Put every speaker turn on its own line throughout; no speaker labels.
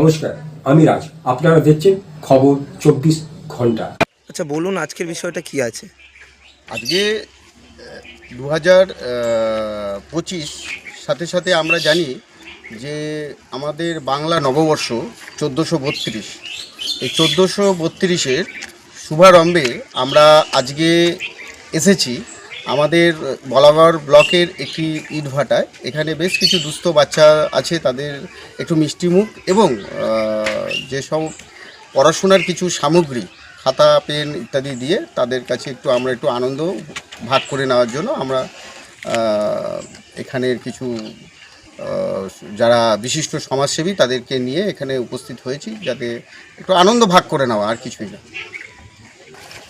নমস্কার আমি রাজ। আপনারা দেখছেন খবর চব্বিশ ঘণ্টা।
আচ্ছা বলুন আজকের বিষয়টা কি আছে?
আজকে দু হাজার পঁচিশ সাথে সাথে আমরা জানি যে আমাদের বাংলা নববর্ষ চোদ্দোশো বত্রিশ। এই চোদ্দোশো বত্রিশের শুভারম্ভে আমরা আজকে এসেছি আমাদের বলাগড় ব্লকের একটি ইটভাটায় এখানে বেশ কিছু দুস্থ বাচ্চা আছে, তাদের একটু মিষ্টিমুখ এবং যেসব পড়াশোনার কিছু সামগ্রী, খাতা, পেন ইত্যাদি দিয়ে তাদের কাছে একটু আমরা একটু আনন্দ ভাগ করে নেওয়ার জন্য আমরা এখানের কিছু যারা বিশিষ্ট সমাজসেবী তাদেরকে নিয়ে এখানে উপস্থিত হয়েছি যাতে একটু আনন্দ ভাগ করে নেওয়া, আর কিছুই না।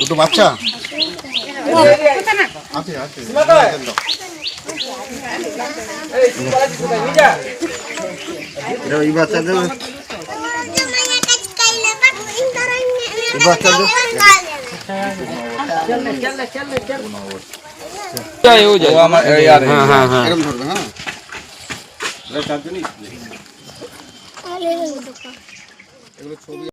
দুটো বাচ্চা? আছে আছে।
এই বাচ্চাদের? হ্যাঁ হ্যাঁ হ্যাঁ।
হ্যাঁ। ছবি